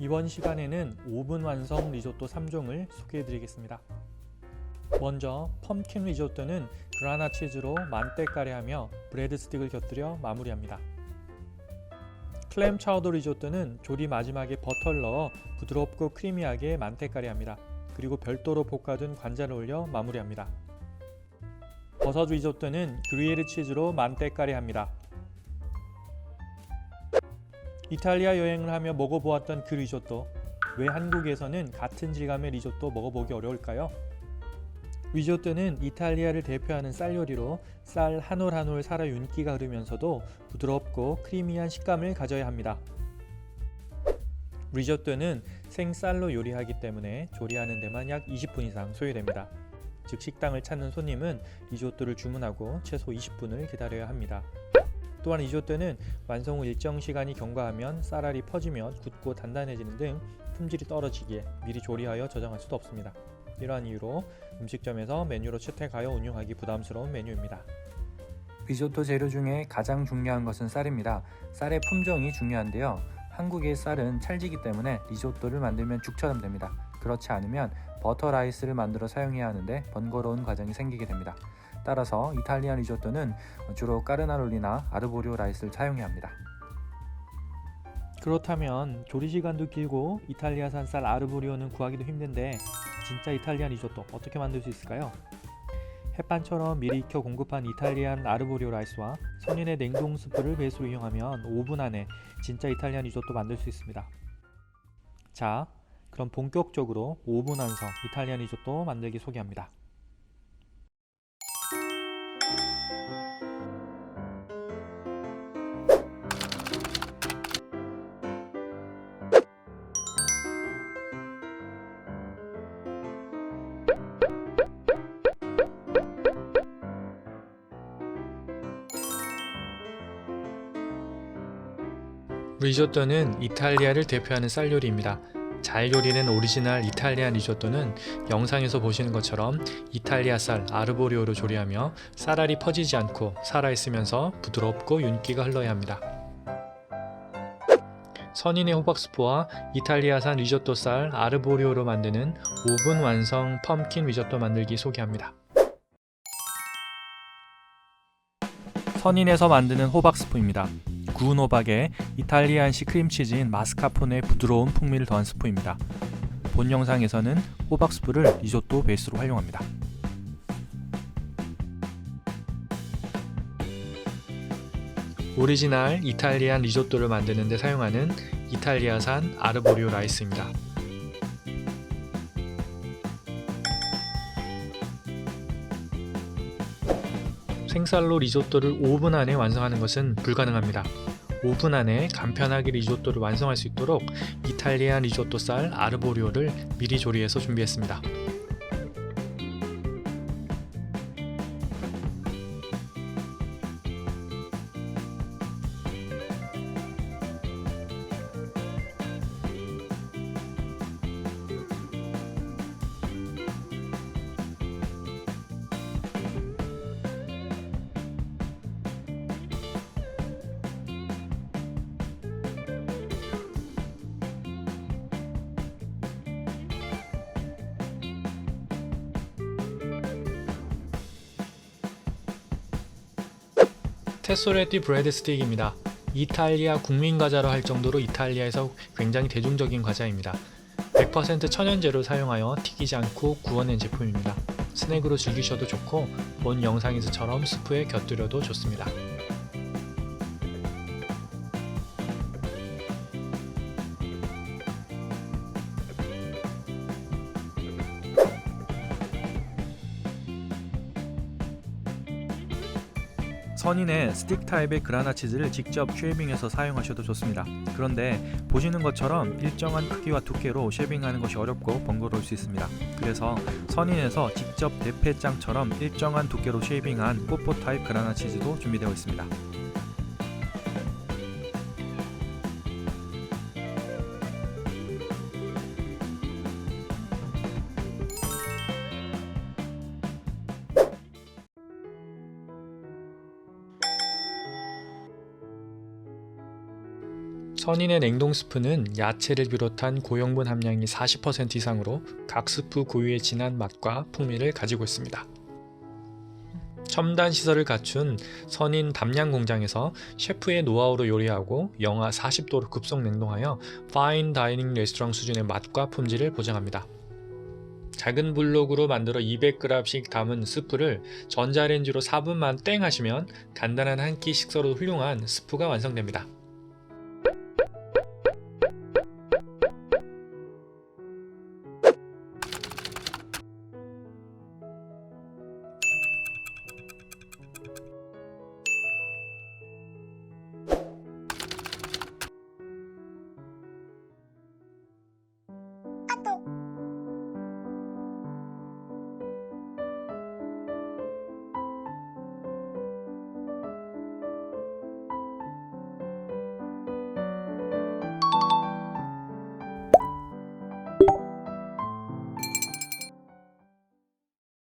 이번 시간에는 5분 완성 리조또 3종을 소개해 드리겠습니다. 먼저 펌킨 리조또는 그라나 치즈로 만때까리하며 브레드 스틱을 곁들여 마무리합니다. 클램 차우더 리조또는 조리 마지막에 버터를 넣어 부드럽고 크리미하게 만때까리합니다. 그리고 별도로 볶아둔 관자를 올려 마무리합니다. 버섯 리조또는 그루이에르 치즈로 만때까리합니다. 이탈리아 여행을 하며 먹어보았던 그 리조또 왜 한국에서는 같은 질감의 리조또 먹어보기 어려울까요? 리조또는 이탈리아를 대표하는 쌀 요리로 쌀 한 올 한 올 살아 윤기가 흐르면서도 부드럽고 크리미한 식감을 가져야 합니다. 리조또는 생쌀로 요리하기 때문에 조리하는 데만 약 20분 이상 소요됩니다. 즉 식당을 찾는 손님은 리조또를 주문하고 최소 20분을 기다려야 합니다. 또한 리조또는 완성 후 일정 시간이 경과하면 쌀알이 퍼지며 굳고 단단해지는 등 품질이 떨어지기에 미리 조리하여 저장할 수도 없습니다. 이러한 이유로 음식점에서 메뉴로 채택하여 운용하기 부담스러운 메뉴입니다. 리조또 재료 중에 가장 중요한 것은 쌀입니다. 쌀의 품종이 중요한데요. 한국의 쌀은 찰지기 때문에 리조또를 만들면 죽처럼 됩니다. 그렇지 않으면 버터 라이스를 만들어 사용해야 하는데 번거로운 과정이 생기게 됩니다. 따라서 이탈리안 리조또는 주로 까르나롤리나 아르보리오 라이스를 사용해야 합니다. 그렇다면 조리 시간도 길고 이탈리아산 쌀 아르보리오는 구하기도 힘든데 진짜 이탈리안 리조또 어떻게 만들 수 있을까요? 햇반처럼 미리 익혀 공급한 이탈리안 아르보리오 라이스와 선인의 냉동 스프를 베이스로 이용하면 5분 안에 진짜 이탈리안 리조또 만들 수 있습니다. 자, 그럼 본격적으로 5분 완성 이탈리안 리조또 만들기 소개합니다. 리조또는 이탈리아를 대표하는 쌀 요리입니다. 잘 요리는 오리지널 이탈리안 리조또는 영상에서 보시는 것처럼 이탈리아 쌀 아르보리오로 조리하며 쌀알이 퍼지지 않고 살아있으면서 부드럽고 윤기가 흘러야 합니다. 선인의 호박스프와 이탈리아산 리조또 쌀 아르보리오로 만드는 5분 완성 펌킨 리조또 만들기 소개합니다. 선인에서 만드는 호박스프입니다. 구운 호박에 이탈리안식 크림치즈인 마스카포네의 부드러운 풍미를 더한 스프입니다. 본 영상에서는 호박 스프를 리조또 베이스로 활용합니다. 오리지널 이탈리안 리조또를 만드는 데 사용하는 이탈리아산 아르보리오 라이스입니다. 생쌀로 리조또를 5분 안에 완성하는 것은 불가능합니다. 5분 안에 간편하게 리조또를 완성할 수 있도록 이탈리안 리조또 쌀 아르보리오를 미리 조리해서 준비했습니다. 테소레티 브레드 스틱입니다. 이탈리아 국민 과자로 할 정도로 이탈리아에서 굉장히 대중적인 과자입니다. 100% 천연재료 사용하여 튀기지 않고 구워낸 제품입니다. 스낵으로 즐기셔도 좋고 본 영상에서처럼 스프에 곁들여도 좋습니다. 선인의 스틱 타입의 그라나 치즈를 직접 쉐이빙해서 사용하셔도 좋습니다. 그런데 보시는 것처럼 일정한 크기와 두께로 쉐이빙하는 것이 어렵고 번거로울 수 있습니다. 그래서 선인에서 직접 대패장처럼 일정한 두께로 쉐이빙한 뽀뽀 타입 그라나 치즈도 준비되어 있습니다. 선인의 냉동 스프는 야채를 비롯한 고영분 함량이 40% 이상으로 각 스프 고유의 진한 맛과 풍미를 가지고 있습니다. 첨단 시설을 갖춘 선인 담양 공장에서 셰프의 노하우로 요리하고 영하 40도로 급속 냉동하여 파인 다이닝 레스토랑 수준의 맛과 품질을 보장합니다. 작은 블록으로 만들어 200g씩 담은 스프를 전자레인지로 4분만 땡 하시면 간단한 한 끼 식사로 훌륭한 스프가 완성됩니다.